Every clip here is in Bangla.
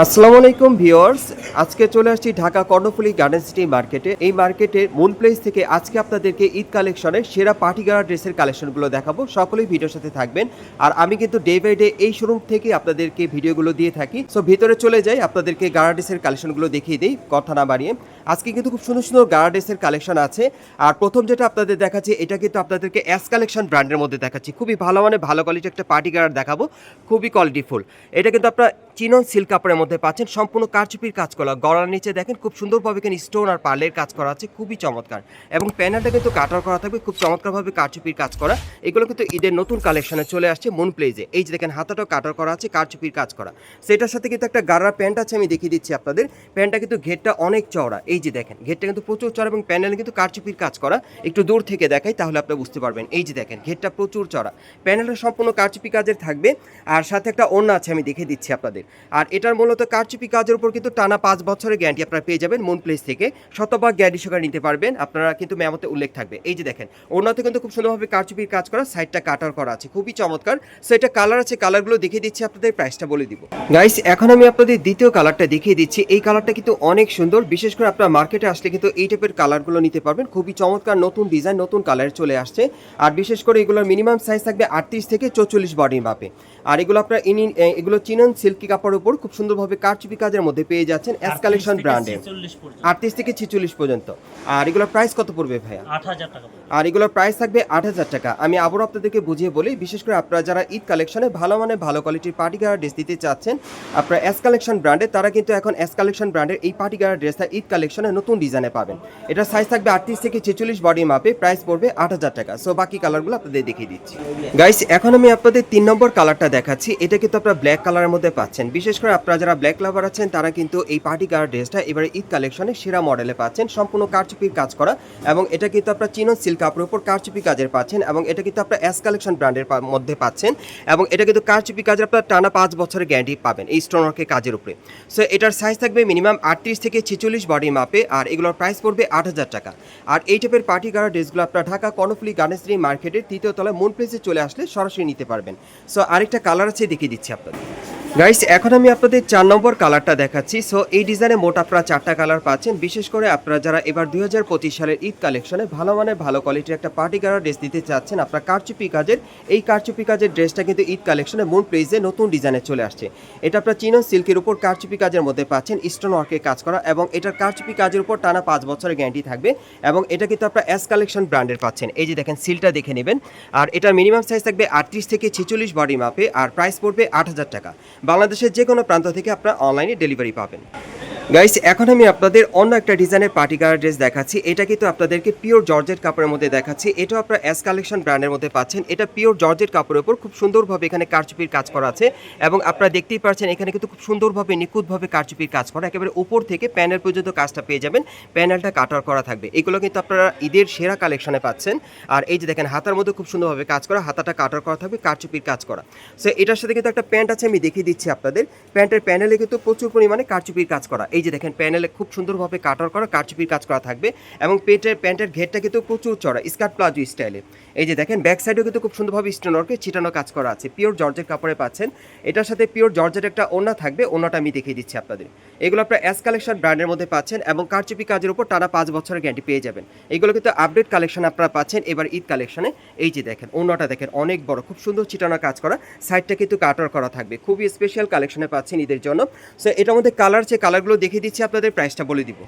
আসসালামু আলাইকুম ভিউয়ার্স। আজকে চলে আসছি ঢাকা কর্ণফুলী গার্ডেন সিটি মার্কেটে এই মার্কেটের মুন প্লেস থেকে আজকে আপনাদেরকে ঈদ কালেকশনের সেরা পার্টি গার্ড ড্রেসের কালেকশনগুলো দেখাবো। সকলেই ভিডিওর সাথে থাকবেন। আর আমি কিন্তু ডে বাই ডে এই শোরুম থেকে আপনাদেরকে ভিডিওগুলো দিয়ে থাকি। সো ভিতরে চলে যাই, আপনাদেরকে গার্ড ড্রেসের কালেকশনগুলো দেখিয়ে দিই, কথা না বাড়িয়ে। আজকে কিন্তু খুব সুন্দর সুন্দর গার্ড ড্রেসের কালেকশন আছে। আর প্রথম যেটা আপনাদের দেখাচ্ছি, এটা কিন্তু আপনাদেরকে অ্যাস কালেকশন ব্র্যান্ডের মধ্যে দেখাচ্ছি। খুবই ভালো মানে ভালো কোয়ালিটি একটা পার্টি গার্ড দেখাবো। খুবই কোয়ালিটিফুল এটা কিন্তু আপনার চিনন সিল্ক কাপড়ের মধ্যে পাচ্ছেন সম্পূর্ণ কারচুপির কাজ করা গলার নিচে দেখেন খুব সুন্দরভাবে এখানে স্টোন আর পার্লের কাজ করা আছে, খুবই চমৎকার। এবং প্যানেলটা কিন্তু কাটার করা থাকবে, খুব চমৎকারভাবে কারচুপির কাজ করা এগুলো কিন্তু ঈদের নতুন কালেকশনে চলে আসছে মুন প্লেজে। এই যে দেখেন, হাতাটাও কাটার করা আছে, কারচুপির কাজ করা সেটার সাথে কিন্তু একটা গাড়া প্যান্ট আছে, আমি দেখিয়ে দিচ্ছি আপনাদের। প্যান্টটা কিন্তু ঘেরটা অনেক চওড়া। এই যে দেখেন, ঘেরটা কিন্তু প্রচুর চড়া এবং প্যানেল কিন্তু কারচুপির কাজ করা একটু দূর থেকে দেখাই, তাহলে আপনি বুঝতে পারবেন। এই যে দেখেন, ঘেরটা প্রচুর চড়া প্যানেলটা সম্পূর্ণ কারচুপি কাজের থাকবে। আর সাথে একটা ওড়না আছে, আমি দেখিয়ে দিচ্ছি আপনাদের। আর এটার মূলত কারচুপি কাজের উপর কিন্তু টানা পাঁচ বছরের গ্যারান্টি আপনারা পেয়ে যাবেন মুন প্লেস থেকে। শতভাগ গ্যারান্টি সহকারে নিতে পারবেন। আপনারা কিন্তু মেমতে উল্লেখ থাকবে। এই যে দেখেন ওড়নাতে কিন্তু খুব সুন্দরভাবে কারচুপির কাজ করা সাইডটা কাটার করা আছে। খুবই চমৎকার। সো এটা কালার আছে কালারগুলো দেখিয়ে দিচ্ছি আপনাদের প্রাইসটা বলে দিব। গাইস এখন আমি আপনাদের দ্বিতীয় কালারটা দেখিয়ে দিচ্ছি। এই কালারটা কিন্তু অনেক সুন্দর। বিশেষ করে আপনারা মার্কেটে আসলে কিন্তু এই টাইপের কালারগুলো নিতে পারবেন। খুবই চমৎকার নতুন ডিজাইন নতুন কালার চলে আসছে। আর বিশেষ করে এগুলোর মিনিমাম সাইজ থাকবে আটত্রিশ থেকে চৌচল্লিশ বডি মাপে। আর এগুলো আপনার ইনি এগুলো চিনন সিল্কি কাপড়ের উপর খুব সুন্দরভাবে কারচুপি কাজের মধ্যে পেয়ে যাচ্ছেন এস কালেকশন ব্র্যান্ডে আটত্রিশ থেকে ছিচল্লিশ পর্যন্ত। আর এগুলোর প্রাইস কত পড়বে ভাইয়া? আর এগুলোর প্রাইস থাকবে আট হাজার টাকা। আমি আবারও আপনাদেরকে বুঝিয়ে বলি বিশেষ করে আপনারা যারা ঈদ কালেকশনে ভালো মানে ভালো কোয়ালিটির পার্টি গাড়া ড্রেস দিতে চাচ্ছেন আপনারা এস কালেকশন ব্র্যান্ডে তারা কিন্তু এখন এস কালেকশন ব্র্যান্ডের এই পার্টি গাড়া ড্রেসটা ঈদ কালেকশনে নতুন ডিজাইনে পাবেন। এটা সাইজ থাকবে আটত্রিশ থেকে ছেচল্লিশ বডি মাপে প্রাইস পড়বে আট হাজার টাকা। সো বাকি কালারগুলো আপনাদের দেখিয়ে দিচ্ছি। গাইস এখন আমি আপনাদের তিন নম্বর কালারটা দেখাচ্ছি, এটা কিন্তু আপনারা ব্ল্যাক কালারের মধ্যে পাচ্ছেন। বিশেষ করে আপনারা যারা ব্ল্যাক লাভার আছেন, তারা কিন্তু এই পার্টি গাড়া ড্রেসটা এবারে ঈদ কালেকশনে সেরা মডেলে পাচ্ছেন। সম্পূর্ণ কারচুপির কাজ করা এবং এটা কিন্তু আপনার চিনো সিল্ক কাপড়ের উপর কারচুপি কাজের পাচ্ছেন এবং এটা কিন্তু আপনার এস কালেকশন ব্র্যান্ডের মধ্যে পাচ্ছেন এবং এটা কিন্তু কারচুপি কাজের আপনার টানা পাঁচ বছরের গ্যারান্টি পাবেন এই স্টোনওয়ার্কের কাজের উপরে। সো এটার সাইজ থাকবে মিনিমাম আটত্রিশ থেকে ছেচল্লিশ বডি মাপে আর এগুলোর প্রাইস পড়বে আট হাজার টাকা। আর এই টাইপের পার্টি গাড়া ড্রেসগুলো আপনার ঢাকা কর্ণফুলি গার্ডেন্সরি মার্কেটের তৃতীয় তলায় মন প্লেসে চলে আসলে সরাসরি নিতে পারবেন। সো আরেকটা কালার আছে দেখিয়ে দিচ্ছি আপনাদের। গাইস এখন আমি আপনাদের চার নম্বর কালারটা দেখাচ্ছি। সো এই ডিজাইনে মোট আপনারা চারটা কালার পাচ্ছেন। বিশেষ করে আপনারা যারা এবার দুই হাজার পঁচিশ সালের ঈদ কালেকশনে ভালো মানের, ভালো কোয়ালিটির একটা পার্টি গাড়া ড্রেস দিতে চাচ্ছেন, আপনার কারচুপি কাজের, এই কারচুপি কাজের ড্রেসটা কিন্তু ঈদ কালেকশনে মুন প্লেসে নতুন ডিজাইনে চলে আসছে। এটা আপনার চিনো সিল্কের উপর কারচুপি কাজের মধ্যে পাচ্ছেন স্টোন ওয়ার্কের কাজ করা এবং এটার কারচুপি কাজের উপর টানা পাঁচ বছরের গ্যারান্টি থাকবে এবং এটা কিন্তু আপনার এস কালেকশন ব্র্যান্ডের পাচ্ছেন। এই যে দেখেন সিলটা দেখে নেবেন। আর এটার মিনিমাম সাইজ থাকবে আটত্রিশ থেকে ছেচল্লিশ বডি মাপে, আর প্রাইস পড়বে আট হাজার টাকা। বাংলাদেশের যে কোনো প্রান্ত থেকে আপনারা অনলাইনে ডেলিভারি পাবেন। গাইস এখন আমি আপনাদের অন্য একটা ডিজাইনের পার্টি গার্ড ড্রেস দেখাচ্ছি। এটা কিন্তু আপনাদেরকে পিওর জর্জেট কাপড়ের মধ্যে দেখাচ্ছি। এটাও আপনার এস কালেকশন ব্র্যান্ডের মধ্যে পাচ্ছেন। এটা পিওর জর্জেট কাপড়ের উপর খুব সুন্দরভাবে এখানে কারচুপির কাজ করা আছে এবং আপনারা দেখতেই পাচ্ছেন এখানে কিন্তু খুব সুন্দরভাবে, নিখুঁতভাবে কারচুপির কাজ করা। একেবারে উপর থেকে প্যানেল পর্যন্ত কাজটা পেয়ে যাবেন। প্যানেলটা কাটার করা থাকবে। এগুলো কিন্তু আপনারা ঈদের সেরা কালেকশনে পাচ্ছেন। আর এই যে দেখেন, হাতার মধ্যে খুব সুন্দরভাবে কাজ করা, হাতাটা কাটার করা থাকবে, কারচুপির কাজ করা। সো এটার সাথে কিন্তু একটা প্যান্ট আছে, আমি দেখিয়ে দিচ্ছি আপনাদের। প্যান্টের প্যানেলে কিন্তু প্রচুর পরিমাণে কারচুপির কাজ করা। এই যে দেখেন প্যানেলে খুব সুন্দরভাবে কাটার করা কারচুপির কাজ করা থাকবে এবং পেটের, প্যান্টের ঘেরটা কিন্তু প্রচুর চড়া, স্কার্ট প্লাজো স্টাইলে। এই যে দেখেন, ব্যাক সাইডেও কিন্তু খুব সুন্দরভাবে স্টোনওয়ার্কে ছিটানো কাজ করা আছে। পিওর জর্জের কাপড়ে পাচ্ছেন। এটার সাথে পিওর জর্জের একটা ওড়না থাকবে, ওড়নাটা আমি দেখিয়ে দিচ্ছি আপনাদের। এগুলো আপনার অ্যাস কালেকশন ব্র্যান্ডের মধ্যে পাচ্ছেন এবং কারচুপি কাজের উপর টানা পাঁচ বছরের গ্যারান্টি পেয়ে যাবেন। এগুলো কিন্তু আপডেট কালেকশন আপনারা পাচ্ছেন এবার ঈদ কালেকশনে। এই যে দেখেন, ওড়নাটা দেখেন অনেক বড়, খুব সুন্দর ছিটানো কাজ করা। সাইডটা কিন্তু কাটার করা থাকবে। খুবই স্পেশাল কালেকশনে পাচ্ছেন ঈদের জন্য। সো এটার মধ্যে কালার আছে কালারগুলো দেখিয়ে দিচ্ছি আপনাদের প্রাইসটা বলে দিব।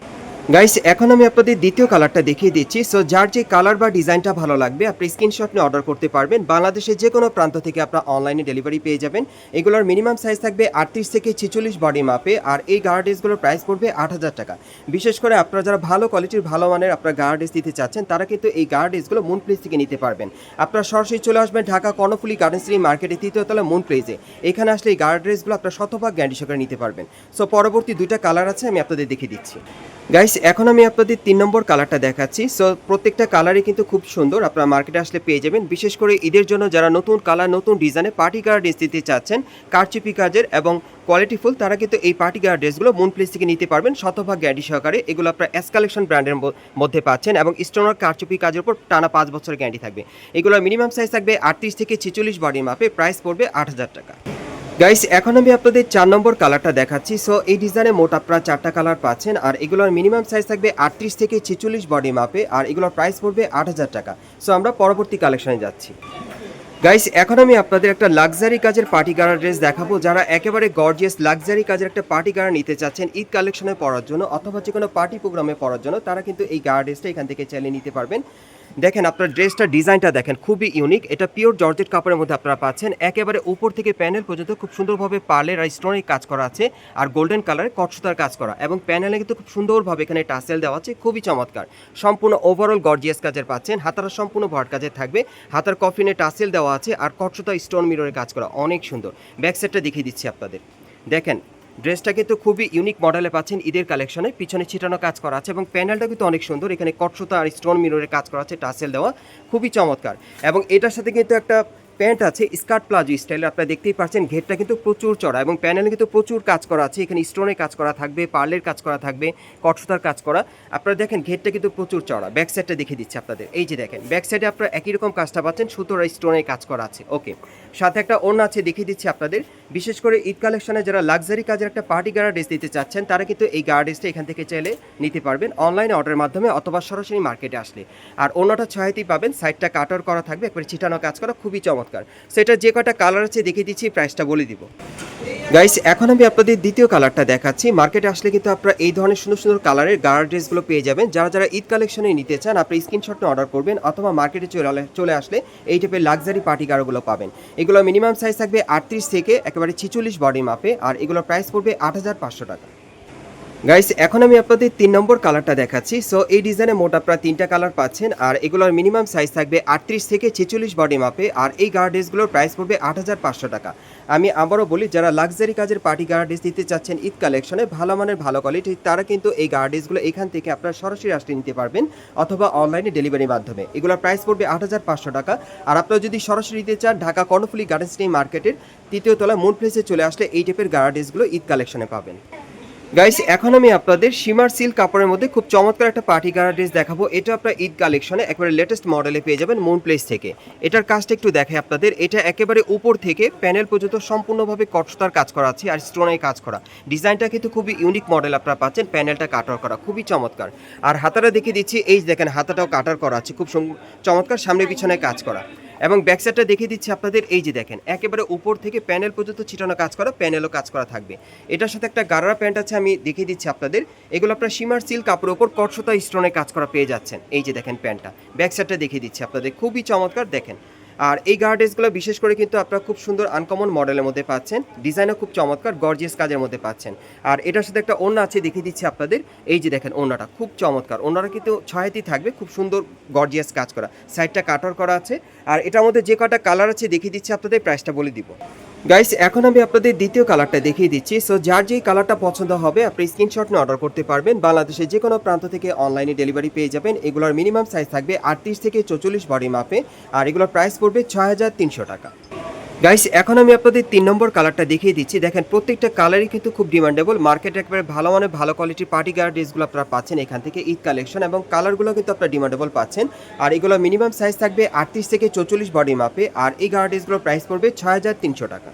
গাইস এখন আমি আপনাদের দ্বিতীয় কালারটা দেখিয়ে দিচ্ছি। সো যার যে কালার বা ডিজাইনটা ভালো লাগবে, আপনি স্ক্রিনশট নিয়ে অর্ডার করতে পারবেন। বাংলাদেশের যে কোনো প্রান্ত থেকে আপনার অনলাইনে ডেলিভারি পেয়ে যাবেন। এগুলোর মিনিমাম সাইজ থাকবে আটত্রিশ থেকে ছেচল্লিশ বডি মাপে আর এই গার্ডেসগুলোর প্রাইস পড়বে আট হাজার টাকা। বিশেষ করে আপনারা যারা ভালো কোয়ালিটির ভালো মানের আপনার গার্ডেস দিতে চাচ্ছেন, তারা কিন্তু এই গার্ডেসগুলো মুন প্লেস থেকে নিতে পারবেন। আপনারা সরাসরি চলে আসবেন ঢাকা কর্ণফুলি গার্ডেন্সরি মার্কেটে তৃতীয় তলা মুন প্লেসে এখানে আসলে এই গার্ডেসগুলো আপনার শতভাগ গ্যান্ডি সহকারে নিতে পারবেন। সো পরবর্তী দুইটা কালার আছে, আমি আপনাদের দেখিয়ে দিচ্ছি। গাইস এখন আমি আপনাদের তিন নম্বর কালারটা দেখাচ্ছি। সো প্রত্যেকটা কালারই কিন্তু খুব সুন্দর। আপনারা মার্কেটে আসলে পেয়ে যাবেন। বিশেষ করে ঈদের জন্য যারা নতুন কালার, নতুন ডিজাইনে পার্টি কালার ড্রেস দিতে চাচ্ছেন, কারচুপি কাজের এবং কোয়ালিটিফুল তারা কিন্তু এই পার্টি কালার ড্রেসগুলো মুন প্লেস থেকে নিতে পারবেন শতভাগ গ্যারান্টি সহকারে। এগুলো আপনার এস কালেকশন ব্র্যান্ডের মধ্যে পাচ্ছেন এবং স্টোনার কারচুপি কাজের উপর টানা পাঁচ বছরের গ্যারান্টি থাকবে। এগুলোর মিনিমাম সাইজ থাকবে আটত্রিশ থেকে ছেচল্লিশ বডি মাপে। প্রাইস পড়বে আট হাজার টাকা। গাইস এখন আমি আপনাদের চার নম্বর কালারটা দেখাচ্ছি। সো এই ডিজাইনে মোট আপনারা চারটা কালার পাচ্ছেন, আর এগুলোর মিনিমাম সাইজ থাকবে আটত্রিশ থেকে ছেচল্লিশ বডি মাপে আর এগুলোর প্রাইস পড়বে আট হাজার টাকা। সো আমরা পরবর্তী কালেকশনে যাচ্ছি। গাইস এখন আমি আপনাদের একটা লাক্সারি কাজের পার্টি গাড়া ড্রেস দেখাবো, যারা একেবারে গর্জিয়াস লাক্সারি কাজের একটা পার্টি গাড়া নিতে চাচ্ছেন ঈদ কালেকশনে পড়ার জন্য, অথবা যে কোনো পার্টি প্রোগ্রামে পড়ার জন্য, তারা কিন্তু এই গাড়া ড্রেসটা এখান থেকে চালিয়ে নিতে পারবেন। দেখেন আপনার ড্রেসটা ডিজাইনটা দেখেন, খুবই ইউনিক এটা পিওর জর্জেট কাপড়ের মধ্যে আপনারা পাচ্ছেন। একেবারে উপর থেকে প্যানেল পর্যন্ত খুব সুন্দরভাবে পার্লের আর স্টোনের কাজ করা আছে আর গোল্ডেন কালারের কটসুতার কাজ করা। এবং প্যানেলে কিন্তু খুব সুন্দরভাবে এখানে টাসেল দেওয়া আছে, খুবই চমৎকার। সম্পূর্ণ ওভারঅল গর্জিয়াস কাজের পাচ্ছেন। হাতারা সম্পূর্ণ ভট কাজের থাকবে। হাতার কফিনে টাসেল দেওয়া আছে আর কটসুতা স্টোন মিররের কাজ করা। অনেক সুন্দর। ব্যাক সাইডটা দেখিয়ে দিচ্ছি আপনাদের। দেখেন ড্রেসটা কিন্তু খুবই ইউনিক মডেলে পাচ্ছেন ঈদের কালেকশনে পিছনে ছিটানো কাজ করা আছে এবং প্যান্ডেলটা কিন্তু অনেক সুন্দর। এখানে কটসুতা আর স্টোন মিররের কাজ করা আছে, টাসেল দেওয়া। খুবই চমৎকার। এবং এটার সাথে কিন্তু একটা প্যান্ট আছে, স্কার্ট প্লাজো স্টাইলে আপনারা দেখতেই পাচ্ছেন ঘেরটা কিন্তু প্রচুর চড়া এবং প্যানেলে কিন্তু প্রচুর কাজ করা আছে। এখানে স্টোনের কাজ করা থাকবে, পার্লের কাজ করা থাকবে, কটসুতার কাজ করা। আপনারা দেখেন ঘেরটা কিন্তু প্রচুর চড়া। ব্যাক সাইডটা দেখিয়ে দিচ্ছে আপনাদের। এই যে দেখেন, ব্যাক সাইডে আপনারা একই রকম কাজটা পাচ্ছেন, সুতোর স্টোনের কাজ করা আছে। ওকে, সাথে একটা অন্য আছে দেখিয়ে দিচ্ছি আপনাদের। বিশেষ করে ঈদ কালেকশনে যারা লাক্সারি কাজের একটা পার্টি গাড়া ড্রেস দিতে চাচ্ছেন, তারা কিন্তু এই গাড়া ড্রেসটা এখান থেকে চাইলে নিতে পারবেন অনলাইনে অর্ডারের মাধ্যমে অথবা সরাসরি মার্কেটে আসলে। আর অন্যটা ছয়তেই পাবেন, সাইডটা কাটার করা থাকবে, একবারে ছিটানো কাজ করা, খুবই চমৎকার। সেটা যে কটা কালার আছে দেখিয়ে দিচ্ছি প্রাইসটা বলে দিব। গাইস এখন আমি আপনাদের দ্বিতীয় কালারটা দেখাচ্ছি। মার্কেটে আসলে কিন্তু আপনারা এই ধরনের সুন্দর সুন্দর কালারের গাড়া ড্রেসগুলো পেয়ে যাবেন। যারা যারা ঈদ কালেকশনে নিতে চান আপনি স্ক্রিনশটটা অর্ডার করবেন অথবা মার্কেটে চলে চলে আসলে এই টাইপের লাক্সারি পার্টি গাড়াগুলো পাবেন। এগুলো মিনিমাম সাইজ থাকবে আটত্রিশ থেকে একেবারে ছিচল্লিশ বডি মাপে আর এগুলোর প্রাইস পড়বে আট হাজার পাঁচশো টাকা। গাইস এখন আমি আপনাদের তিন নম্বর কালারটা দেখাচ্ছি। সো এই ডিজাইনে মোট আপনারা তিনটা কালার পাচ্ছেন, আর এগুলোর মিনিমাম সাইজ থাকবে আটত্রিশ থেকে ছেচল্লিশ বডি মাপে আর এই গার্ডেসগুলোর প্রাইস পড়বে আট হাজার পাঁচশো টাকা। আমি আবারও বলি, যারা লাক্সারি কাজের পার্টি গার্ডেস দিতে চাচ্ছেন ঈদ কালেকশনে ভালো মানের, ভালো কোয়ালিটি তারা কিন্তু এই গার্ডেসগুলো এখান থেকে আপনারা সরাসরি আসলে নিতে পারবেন, অথবা অনলাইনে ডেলিভারির মাধ্যমে। এগুলোর প্রাইস পড়বে আট হাজার পাঁচশো টাকা। আর আপনারা যদি সরাসরি নিতে চান, ঢাকা কর্ণফুলি গার্ডেন স্টেই মার্কেটের তৃতীয় তলা মুন প্লেসে চলে আসলে এই টাইপের গার্ডেসগুলো ঈদ কালেকশনে পাবেন। গাইস এখন আমি আপনাদের সীমার সিল্ক কাপড়ের মধ্যে খুব চমৎকার একটা পার্টি গাড়া ড্রেস দেখাবো। এটা আপনার ঈদ কালেকশনে একবারে লেটেস্ট মডেলে পেয়ে যাবেন মুন প্লেস থেকে। এটার কাজটা একটু দেখে আপনাদের। এটা একেবারে উপর থেকে প্যানেল পর্যন্ত সম্পূর্ণভাবে কটসতার কাজ করা আছে আর স্টোনের কাজ করা। ডিজাইনটা কিন্তু খুবই ইউনিক মডেল আপনারা পাচ্ছেন। প্যানেলটা কাটার করা। খুবই চমৎকার। আর হাতাটা দেখিয়ে দিচ্ছি। এই দেখেন, হাতাটাও কাটার করা আছে। খুব চমৎকার। সামনে পিছনে কাজ করা। এবং ব্যাক সাইডটা দেখিয়ে দিচ্ছি আপনাদের, এই যে দেখেন, একেবারে উপর থেকে প্যানেল পর্যন্ত ছিটানো কাজ করা প্যানেলও কাজ করা থাকবে। এটার সাথে একটা গারারা প্যান্ট আছে, আমি দেখিয়ে দিচ্ছি আপনাদের। এগুলো আপনার সীমার সিল কাপড়ের ওপর কটসতা স্টোনে কাজ করা পেয়ে যাচ্ছেন, এই যে দেখেন প্যান্টটা ব্যাক সাইডটা দেখিয়ে দিচ্ছি আপনাদের, খুবই চমৎকার, দেখেন। আর এই গার্ডেসগুলো বিশেষ করে কিন্তু আপনারা খুব সুন্দর আনকমন মডেলের মধ্যে পাচ্ছেন ডিজাইনও খুব চমৎকার গর্জিয়াস কাজের মধ্যে পাচ্ছেন। আর এটার সাথে একটা ওড়না আছে, দেখিয়ে দিচ্ছি আপনাদের, এই যে দেখেন ওড়নাটা, খুব চমৎকার। ওড়নাটা কিন্তু ছয়াতি থাকবে, খুব সুন্দর গর্জিয়াস কাজ করা। সাইডটা কাটার করা আছে আর এটার মধ্যে যে কটা কালার আছে দেখিয়ে দিচ্ছি, আপনাদের প্রাইসটা বলে দিব। গাইস এখন আমি আপনাদের দ্বিতীয় কালারটা দেখিয়ে দিচ্ছি। সো যার যেই কালারটা পছন্দ হবে, আপনি স্ক্রিনশট নিয়ে অর্ডার করতে পারবেন। বাংলাদেশের যে কোনো প্রান্ত থেকে অনলাইনে ডেলিভারি পেয়ে যাবেন। এগুলোর মিনিমাম সাইজ থাকবে আটত্রিশ থেকে চৌচল্লিশ বডি মাপে আর এগুলোর প্রাইস পড়বে ছয় হাজার তিনশো টাকা। গাইস এখন আমি আপনাদের তিন নম্বর কালারটা দেখিয়ে দিচ্ছি। দেখেন, প্রত্যেকটা কালারই কিন্তু খুব ডিমান্ডেবল মার্কেটে একবারে ভালো মানে ভালো কোয়ালিটির পার্টি গার ড্রেসগুলো আপনারা পাচ্ছেন এখান থেকে, ঈদ কালেকশন এবং কালারগুলো কিন্তু আপনারা ডিমান্ডেবল পাচ্ছেন। আর এগুলো মিনিমাম সাইজ থাকবে আটত্রিশ থেকে চৌচল্লিশ বডি মাপে আর এই গার ড্রেসগুলোর প্রাইস পড়বে ছয় হাজার তিনশো টাকা।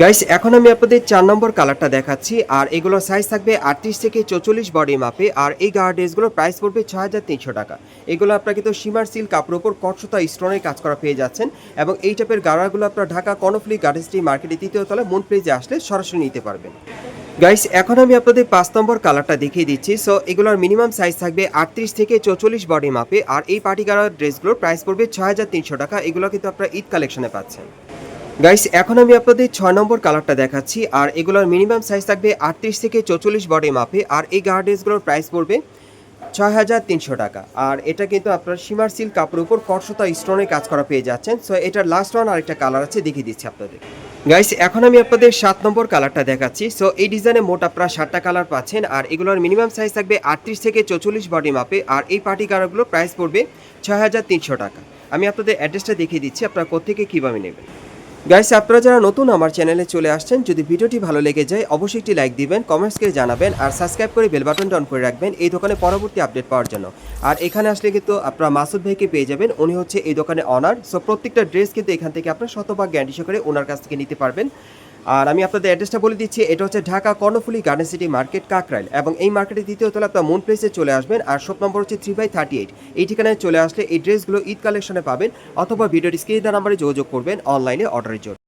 গাইস এখন আমি আপনাদের চার নম্বর কালারটা দেখাচ্ছি, আর এগুলোর সাইজ থাকবে আটত্রিশ থেকে চৌচল্লিশ বডি মাপে আর এই গার্ড ড্রেসগুলোর প্রাইস পড়বে ছয় হাজার তিনশো টাকা। এগুলো আপনারা কিন্তু সীমার সিল কাপড়ের উপর কটসতা স্টোনের কাজ করা পেয়ে যাচ্ছেন, এবং এই টাইপের গাড়াগুলো আপনারা ঢাকা কর্ণফুলি গার্ডেন্সটি মার্কেটে তৃতীয় তলা মুন প্লেজে আসলে সরাসরি নিতে পারবেন। গাইস এখন আমি আপনাদের পাঁচ নম্বর কালারটা দেখিয়ে দিচ্ছি সো এগুলোর মিনিমাম সাইজ থাকবে আটত্রিশ থেকে চৌচল্লিশ বডি মাপে আর এই পার্টি গাড়ার ড্রেসগুলোর প্রাইস পড়বে ছয় হাজার তিনশো টাকা, এগুলো কিন্তু আপনারা ঈদ কালেকশনে পাচ্ছেন। গাইস এখন আমি আপনাদের ছয় নম্বর কালারটা দেখাচ্ছি, আর এগুলোর মিনিমাম সাইজ থাকবে আটত্রিশ থেকে চৌচল্লিশ বডি মাপে, আর এই গার্ডেসগুলোর প্রাইস পড়বে ছয় হাজার তিনশো টাকা। আর এটা কিন্তু আপনার সীমার সিল কাপড়ের উপর কটসতা স্টোনের কাজ করা পেয়ে যাচ্ছেন। সো এটার লাস্ট ওয়ান আরেকটা কালার আছে, দেখিয়ে দিচ্ছি আপনাদের। গাইস এখন আমি আপনাদের সাত নম্বর কালারটা দেখাচ্ছি। সো এই ডিজাইনে মোট আপনারা সাতটা কালার পাচ্ছেন, আর এগুলোর মিনিমাম সাইজ থাকবে আটত্রিশ থেকে চৌচল্লিশ বডি মাপে, আর এই পার্টি কালারগুলোর প্রাইস পড়বে ছয় হাজার তিনশো টাকা। আমি আপনাদের অ্যাড্রেসটা দেখিয়ে দিচ্ছি, আপনারা কোথেকে কীভাবে নেবেন। গাইস আপনারা যারা নতুন আমার চ্যানেলে চলে আসছেন, যদি ভিডিওটি ভালো লেগে যায়, অবশ্যই একটি লাইক দিবেন কমেন্টস করে জানাবেন, আর সাবস্ক্রাইব করে বেল বাটনটা অন করে রাখবেন এই দোকানে পরবর্তী আপডেট পাওয়ার জন্য। আর এখানে আসলে কিন্তু আপনারা মাসুদ ভাইকে পেয়ে যাবেন, উনি হচ্ছে এই দোকানে অনার সো প্রত্যেকটা ড্রেস কিন্তু এখান থেকে আপনার শতভাগ গ্যারান্টি সহকারে ওনার কাছ থেকে নিতে পারবেন। আর আমি আপনাদের অ্যাড্রেসটা বলে দিচ্ছি, এটা হচ্ছে Dhaka Karnaphuli garden city market Kakrail এবং এই মার্কেটের দ্বিতীয় তলা আপনার মন প্লেসে চলে আসবেন আর শপ নম্বর হচ্ছে থ্রি বাই থার্টি এইট এই ঠিকানায় চলে আসলে এই ড্রেসগুলো ঈদ কালেকশনে পাবেন অথবা ভিডিওর স্ক্রিন নাম্বারে যোগাযোগ করবেন অনলাইনে অর্ডারের জন্য।